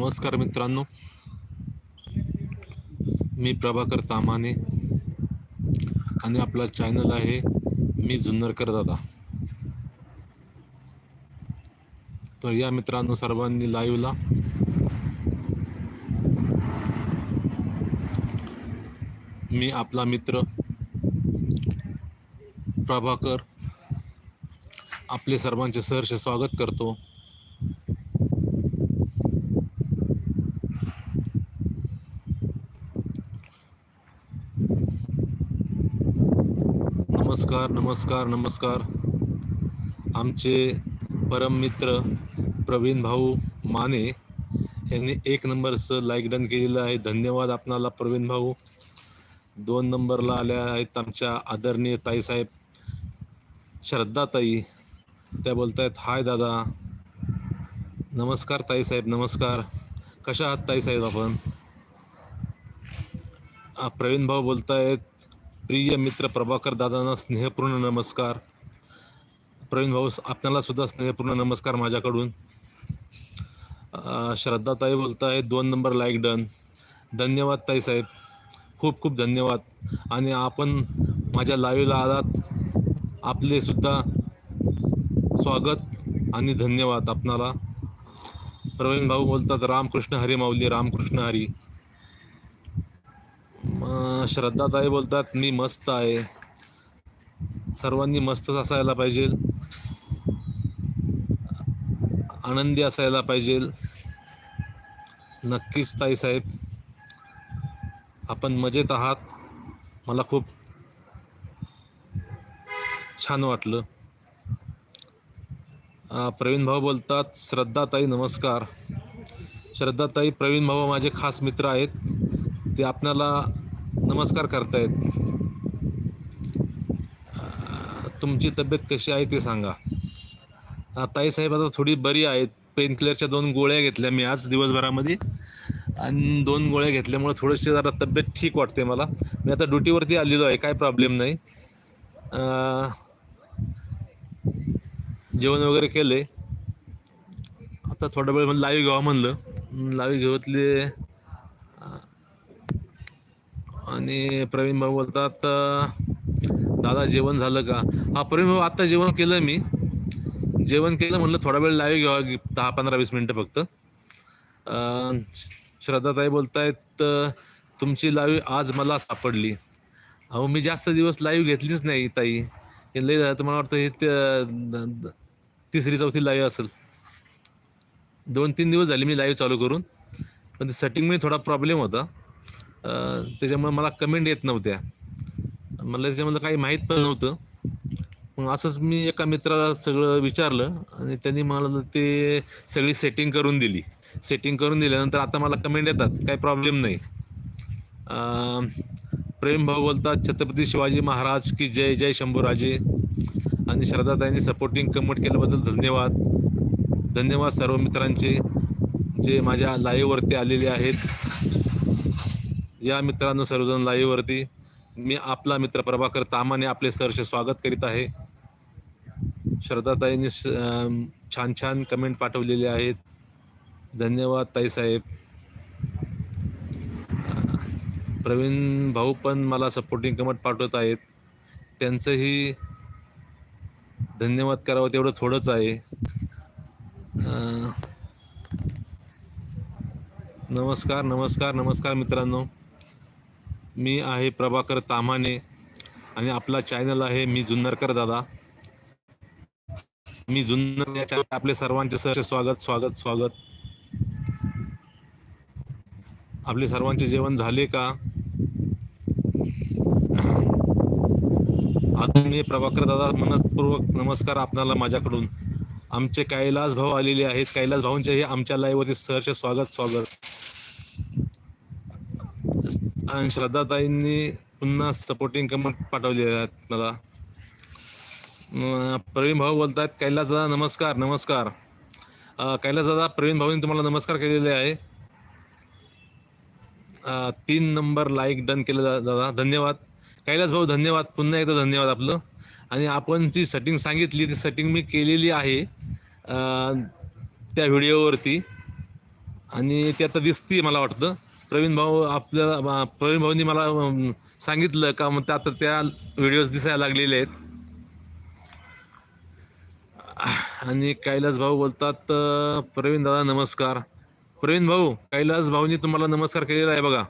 नमस्कार मित्रांनो. मी प्रभाकर तामाने आणि आपला चॅनल आहे मी जुन्नरकर दादा. तर या मित्रांनो सर्वांनी लाईव्हला मी आपला मित्र प्रभाकर आपले सर्वांचे सहर्ष स्वागत करतो. नमस्कार नमस्कार नमस्कार. आमचे परम मित्र प्रवीण भाऊ माने यांनी एक नंबरचं लाईक डन केलेलं आहे. धन्यवाद आपणाला प्रवीण भाऊ. दोन नंबरला आल्या आहेत आमच्या आदरणीय ताईसाहेब श्रद्धाताई त्या बोलत आहेत हाय दादा. नमस्कार ताईसाहेब नमस्कार. कशा आहात ताईसाहेब आपण? प्रवीण भाऊ बोलत आहेत प्रिय मित्र प्रभाकर दादांना स्नेहपूर्ण नमस्कार. प्रवीण भाऊ आपल्याला सुद्धा स्नेहपूर्ण नमस्कार माझ्याकडून. श्रद्धाताई बोलत आहे दोन नंबर लाईक डन धन्यवाद ताई साहेब. खूप खूप धन्यवाद. आणि आपण माझ्या लाईव्हला आलात. आपले सुद्धा स्वागत आणि धन्यवाद आपणाला. प्रवीण भाऊ बोलतात रामकृष्ण हरी माऊली रामकृष्ण हरी. श्रद्धाताई बोलतात मी मस्त आहे. सर्वांनी मस्तच असायला पाहिजे. आनंदी असायला पाहिजे. नक्कीच ताई साहेब आपण मजेत आहात. मला खूप छान वाटलं. प्रवीण भाऊ बोलतात श्रद्धाताई नमस्कार. श्रद्धाताई प्रवीण भाऊ माझे खास मित्र आहेत. ते आपल्याला नमस्कार करतायत. तुमची तब्येत कशी आहे ते सांगा. अ, ताईसाहेब आता थोडी बरी आहेत. पेन किलरच्या दोन गोळ्या घेतल्या मी आज दिवसभरामध्ये. आणि दोन गोळ्या घेतल्यामुळे थोडीशी जरा तब्येत ठीक वाटते मला. मी आता ड्युटीवरती आलेलो आहे काय प्रॉब्लेम नाही. जेवण वगैरे केले आता थोडा वेळ लाईव्ह घ्यावा म्हणलं. लाईव्ह घेतले आणि प्रवीण भाऊ बोलतात दादा जेवण झालं का? हा प्रवीण भाऊ आत्ता जेवण केलं मी. जेवण केलं म्हणलं थोडा वेळ लाईव्ह घ्यावा दहा पंधरा वीस मिनटं फक्त. श्रद्धाताई बोलतायत तुमची लाईव्ह आज मला सापडली. अहो मी जास्त दिवस लाईव्ह घेतलीच नाही ताई. हे लई झालं तर मला वाटतं हे ते- द- तिसरी चौथी लाईव्ह असेल. दोन तीन दिवस झाले मी लाईव्ह चालू करून. पण ते सेटिंगमध्ये थोडा प्रॉब्लेम होता. त्याच्यामुळे मला कमेंट येत नव्हत्या. मला त्याच्यामधलं काही माहीत पण नव्हतं. मग असंच मी एका मित्राला सगळं विचारलं आणि त्यांनी मला ते सगळी सेटिंग करून दिली. सेटिंग करून दिल्यानंतर आता मला कमेंट येतात. काही प्रॉब्लेम नाही. प्रेम भाऊ बोलतात छत्रपती शिवाजी महाराज की जय जय शंभूराजे. आणि श्रद्धाताईंनी सपोर्टिंग कमेंट केल्याबद्दल धन्यवाद. धन्यवाद सर्व मित्रांचे जे माझ्या लाईव्हवरती आलेले आहेत. या मित्रांनो सर्वजण लाईव्हवरती मी आपला मित्र प्रभाकर तामाने आपले सरचे स्वागत करीत आहे. श्रद्धाताईंनी छान छान कमेंट पाठवलेले आहेत. धन्यवाद ताईसाहेब साहेब. प्रवीण भाऊ पण मला सपोर्टिंग कमेंट पाठवत आहेत. त्यांचंही धन्यवाद करावं तेवढं थोडंच आहे. नमस्कार नमस्कार नमस्कार मित्रांनो. मी आहे प्रभाकर तामाने आणि आपला चॅनल आहे मी जुन्नरकर दादा. मी जुन्नर या आपले सर्वांचे सर स्वागत स्वागत स्वागत. आपले सर्वांचे जेवण झाले का? आदरणीय प्रभाकर दादा मनपूर्वक नमस्कार आपणाला माझ्याकडून. आमचे कैलास भाऊ आलेले आहेत. कैलास भाऊंचे हे आमच्या लाईव्हवरती सहर्ष स्वागत स्वागत. आणि श्रद्धाताईंनी पुन्हा सपोर्टिंग कमेंट पाठवलेल्या आहेत मला. प्रवीण भाऊ बोलत कैलास दादा नमस्कार नमस्कार. अं, कैलास दादा प्रवीण भाऊंनी तुम्हाला नमस्कार केलेले आहे. तीन नंबर लाईक डन केलं दादा धन्यवाद. कैलास भाऊ धन्यवाद. पुन्हा एकदा धन्यवाद आपलं. आणि आपण जी सेटिंग सांगितली ती सेटिंग मी केलेली आहे त्या व्हिडिओवरती आणि ते आता दिसते मला वाटतं. प्रवीण भाऊ आपल्याला प्रवीण भाऊनी मला सांगितलं का मग त्या आता त्या व्हिडिओज दिसायला लागलेले आहेत. आणि कैलास भाऊ बोलतात प्रवीण दादा नमस्कार. प्रवीण भाऊ कैलास भाऊनी तुम्हाला नमस्कार केलेला आहे बघा.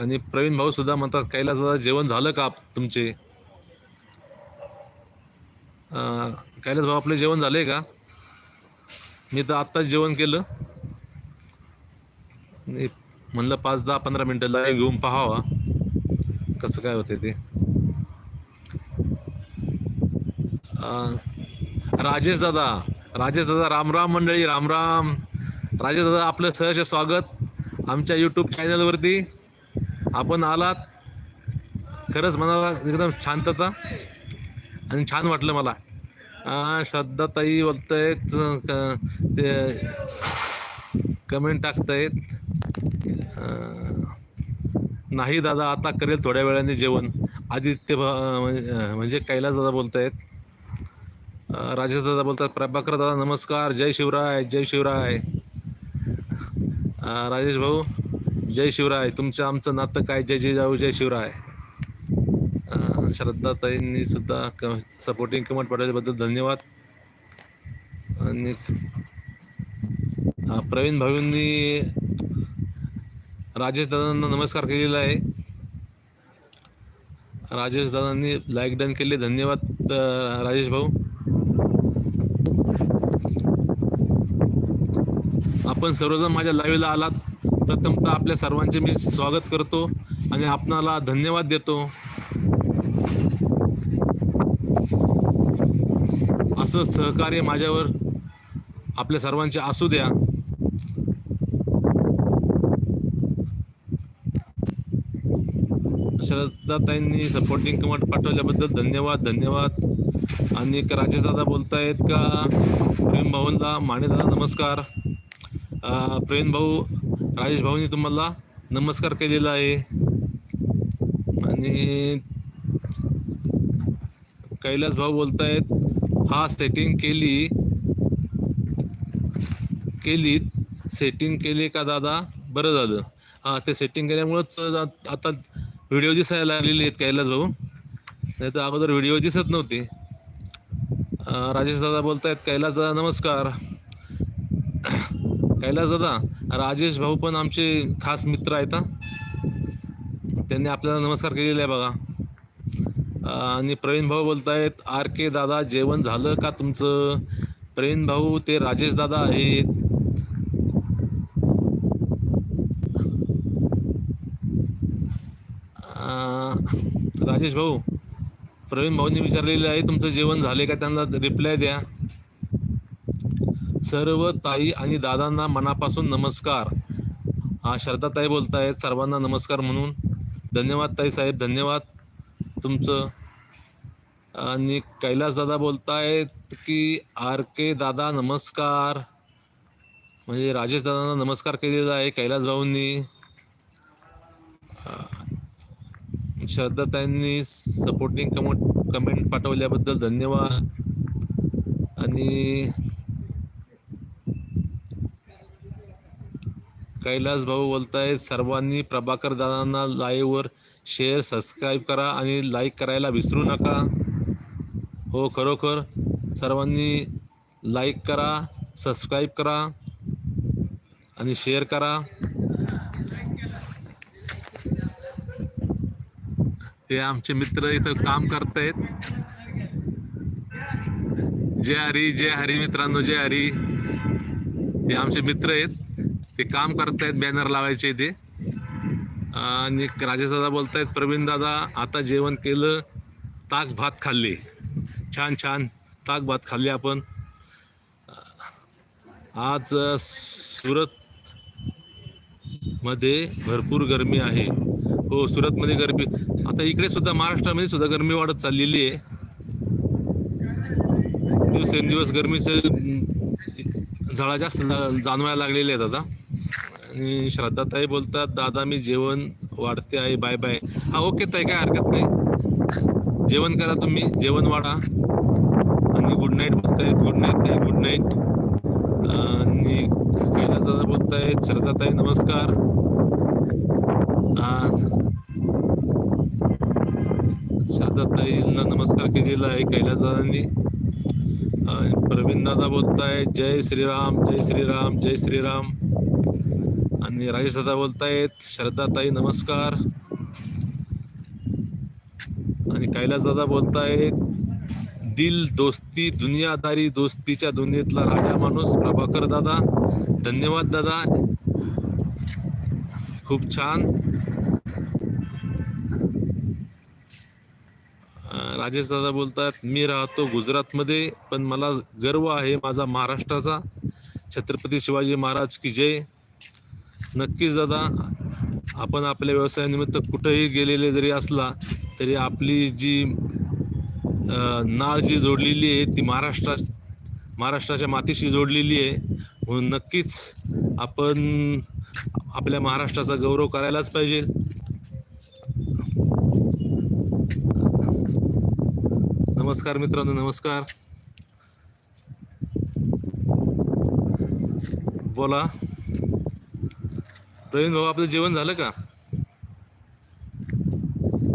आणि प्रवीण भाऊ सुद्धा म्हणतात कैलास दादा जेवण झालं का तुमचे? कैलास भाऊ आपले जेवण झाले का? मी तर आत्ताच जेवण केलं. म्हणलं पाच दहा पंधरा मिनटं लाईव्ह घेऊन पाहावा. कसं काय होते ते? राजेश दादा राजेश दादा रामराम मंडळी रामराम राजेश दादा आपलं सहज स्वागत. आमच्या यूट्यूब चॅनलवरती आपण आलात. खरंच मनाला एकदम शांतता आणि छान वाटलं मला. श्रद्धाताई बोलत आहेत ते कमेंट टाकतायत. नाही दादा आता करेल थोड्या वेळाने जेवण. आदित्य भा- म्हणजे कैलास दादा बोलतायत. राजेश दादा बोलतात प्रभाकर दादा नमस्कार जय शिवराय जय शिवराय. राजेश भाऊ जय शिवराय तुमचं आमचं नातं काय? जय जय जाऊ जय शिवराय. श्रद्धाताईंनी सुद्धा क सपोर्टिंग कमेंट पाठवल्याबद्दल धन्यवाद. आणि प्रवीण भाऊंनी राजेश दादांना नमस्कार केलेला आहे. राजेश दादांनी लाईक डन केले. धन्यवाद राजेश भाऊ. आपण सर्वजण माझ्या लाईव्हला आलात. प्रथमतः आपल्या सर्वांचे मी स्वागत करतो आणि आपणाला धन्यवाद देतो. असं सहकार्य माझ्यावर आपल्या सर्वांचे असू द्या. श्रद्धाताईंनी सपोर्टिंग कमेंट पाठवल्याबद्दल धन्यवाद धन्यवाद. आणि एक राजेश दादा बोलतायत का? प्रेम भाऊंना मानेदादा नमस्कार. प्रेम भाऊ राजेश भाऊनी तुम्हाला नमस्कार केलेला आहे. आणि कैलास भाऊ बोलतायत हा सेटिंग केली केली सेटिंग केली का दादा? बरं झालं. हां ते सेटिंग केल्यामुळंच आता व्हिडिओ दिसायला लागलेले आहेत कैलास भाऊ. नाही तर अगोदर व्हिडिओ दिसत नव्हते. राजेश दादा बोलतायत कैलास दादा नमस्कार. कैलास दादा राजेश भाऊ पण आमचे खास मित्र आहेत त्यांनी आपल्याला नमस्कार केलेला आहे बघा. आणि प्रवीण भाऊ बोलतायत आर के दादा जेवण झालं का तुमचं? प्रवीण भाऊ ते राजेश दादा आहेत. राजेश भाऊ प्रवीण भाऊंनी विचारलेलं आहे तुमचं जेवण झाले का? त्यांना रिप्लाय द्या. सर्व ताई आणि दादांना मनापासून नमस्कार. हा श्रद्धाताई बोलतायत सर्वांना नमस्कार म्हणून. धन्यवाद ताई साहेब धन्यवाद. तुमचं आणि कैलास दादा बोलतायत की आर के दादा नमस्कार. म्हणजे राजेश दादांना नमस्कार केलेला आहे कैलास भाऊंनी. श्रद्धाताईंनी सपोर्टिंग कमेंट कमेंट पाठवल्याबद्दल धन्यवाद. आणि कैलास भाऊ बोलतायत सर्वांनी प्रभाकर दादांना लाईव्हवर शेअर सबस्क्राईब करा आणि लाईक करायला विसरू नका. हो खरोखर. सर्वांनी लाईक करा सबस्क्राईब करा आणि शेअर करा. हे आमचे मित्र इथं काम करतायत. जय हरी जय हरी मित्रांनो जय हरी. हे आमचे मित्र आहेत. ते काम करतायत बॅनर लावायचे ते आणि राजेश दादा बोलतायत प्रवीण दादा आता जेवण केलं ताक भात खाल्ले. छान छान ताक भात खाल्ले आपण. आज सुरत मध्ये भरपूर गरमी आहे. हो सुरतमध्ये गरमी. आता इकडे सुद्धा महाराष्ट्रामध्ये सुद्धा गरमी वाढत चाललेली आहे. दिवसेंदिवस गरमीचे झाडा जास्त जाणवायला लागलेले आहेत आता. आणि श्रद्धाताई बोलतात दादा मी जेवण वाढते आहे बाय बाय. हा ओके ताई काय हरकत नाही. जेवण करा तुम्ही जेवण वाढा. आणि गुड नाईट बोलताय गुड नाईट ताई गुड नाईट. श्रद्धाताई नमस्कार. आ, श्रद्धाताईंना नमस्कार केलेला आहे कैलासदादांनी प्रवीण दादा बोलताय जय श्रीराम जय श्रीराम जय श्रीराम. आणि राजेश दादा बोलतायत श्रद्धाताई नमस्कार. आणि कैलासदादा बोलतायत दिल दोस्ती दुनियादारी दोस्तीच्या दुनियेतला राजा माणूस प्रभाकर दादा. धन्यवाद दादा. खूप छान. राजेश दादा बोलतात मी राहतो गुजरातमध्ये पण मला गर्व आहे माझा महाराष्ट्राचा. छत्रपती शिवाजी महाराज की जय. नक्कीच दादा आपण आपल्या व्यवसायानिमित्त कुठेही गेलेले जरी असला तरी आपली जी नाळ जी जोडलेली आहे ती महाराष्ट्रा महाराष्ट्राच्या मातीशी जोडलेली आहे. म्हणून नक्कीच आपण आपल्या महाराष्ट्राचा गौरव करायलाच पाहिजे. नमस्कार मित्रांनो नमस्कार. बोला. प्रवीण भाऊ आपलं जेवण झालं का?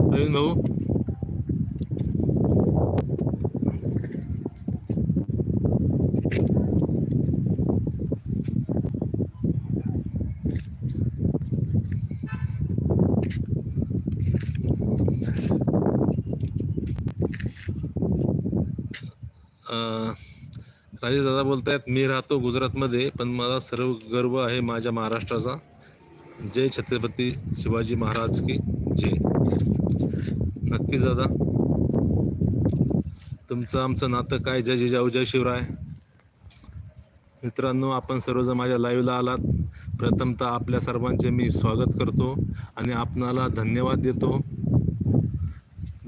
प्रवीण भाऊ? राजेश दादा बोलतायत मी राहतो गुजरातमध्ये पण मला सर्व गर्व आहे माझ्या महाराष्ट्राचा. जय छत्रपती शिवाजी महाराज की जय. नक्कीच दादा. तुमचं आमचं नातं काय? जय जिजाऊ जय शिवराय. मित्रांनो आपण सर्वजण माझ्या लाईव्हला आलात. प्रथमतः आपल्या सर्वांचे मी स्वागत करतो आणि आपणाला धन्यवाद देतो.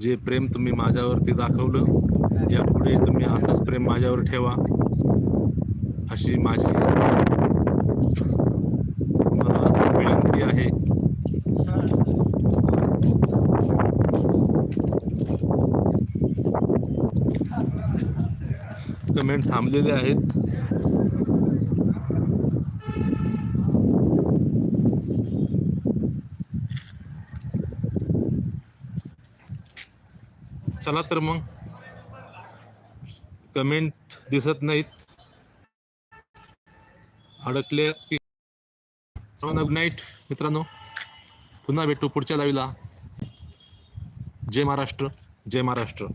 जे प्रेम तुम्ही माझ्यावरती दाखवलं यापुढे तुम्ही असंच प्रेम माझ्यावर ठेवा. अशी माझी विनंती आहे. कमेंट थांबलेले आहेत. चला तर मग. कमेंट दिसत नाहीत. अडकले की गुड नाईट मित्रांनो. पुन्हा भेटू पुढच्या लावीला जय महाराष्ट्र जय महाराष्ट्र.